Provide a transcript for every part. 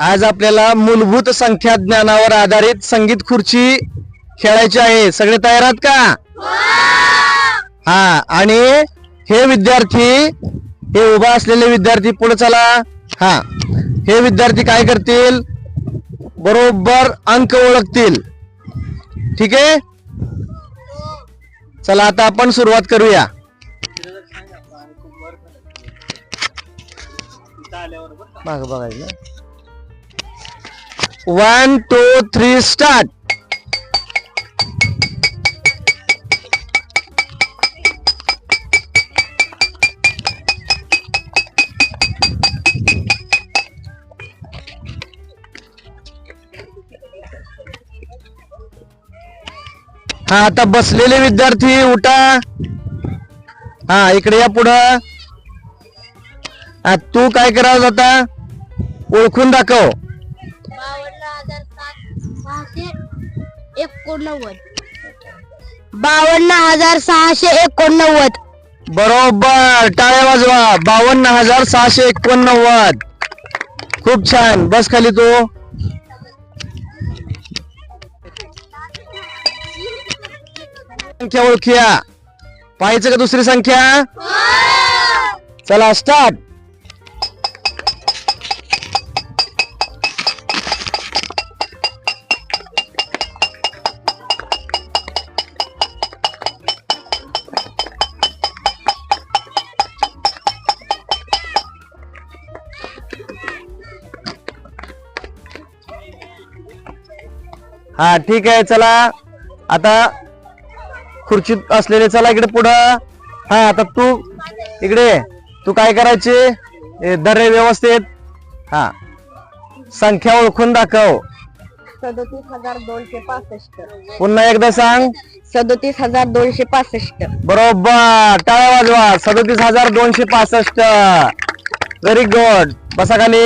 आज आपल्याला मूलभूत संख्या ज्ञानावर आधारित संगीत खुर्ची खेळायची आहे. सगळे तयार आहात का? हा आणि हे विद्यार्थी हे उभा असलेले विद्यार्थी पुढे चला. हा हे विद्यार्थी काय करतील? बरोबर अंक ओळखतील. ठीक आहे? चला आता आपण सुरुवात करूया. माग बघायचं. वन टू थ्री स्टार्ट हा आता बसलेले विद्यार्थी उठा. हा इकडे या पुढं. तू काय करावं आता ओळखून दाखव. एकोणनव्वद. बावन्न हजार सहाशे एकोणनव्वद. बरोबर. टाळ्या वाजवा. बावन्न हजार सहाशे एकोणनव्वद. खूप छान. बस खाली तू. संख्या ओळखूया. पाहायचं का दुसरी संख्या? चला स्टार्ट हा ठीक आहे चला. आता खुर्चीत असलेले चला इकडे पुढं. हा आता तू इकडे. तू काय करायचे? दरे व्यवस्थित. हा. संख्या ओळखून दाखव. सदतीस हजार दोनशे पासष्ट. पुन्हा एकदा सांग. सदतीस हजार दोनशे पासष्ट. बरोबर. टाळ्या वाजवा. सदतीस हजार दोनशे पासष्ट. व्हेरी गुड बसा खाली.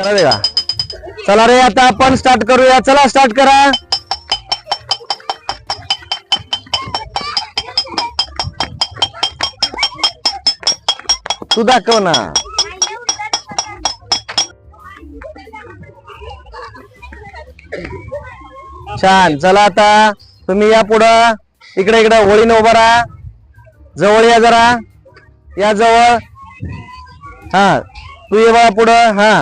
करा दे चला रे आता आपण स्टार्ट करूया. चला स्टार्ट करा. तू दाखव ना. छान. चला आता तुम्ही या पुढं. इकडे इकडे होळीनं उभा राहा. जवळ या जरा. या जवळ. हा. तू ये बघा पुढं. हा.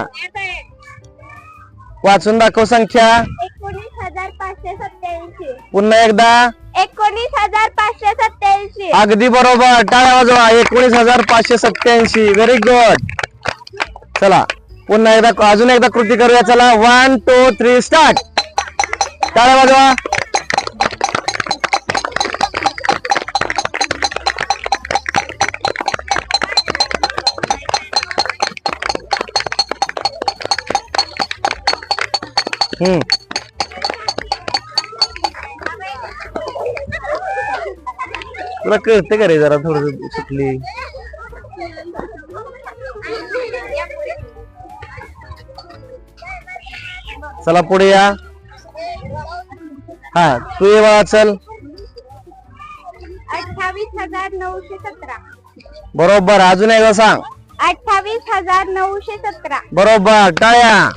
वाचून दाखव संख्या. एकोणीस हजार पाचशे सत्याऐंशी पुन्हा एकदा. एकोणीस हजार पाचशे सत्याऐंशी अगदी बरोबर. टाळ्या वाजवा. एकोणीस हजार पाचशे सत्याऐंशी व्हेरी गुड चला पुन्हा एकदा अजून एकदा कृती करूया. चला वन टू थ्री स्टार्ट टाळ्या वाजवा. हम्म. तुला कळते का रे जरा थोडं सुटली चला पुढे या. हा तू ये बाळा चल. अठ्ठावीस हजार नऊशे सतरा. बरोबर अजून एकदा सांग. अठ्ठावीस हजार नऊशे सतरा. बरोबर टाळ्या.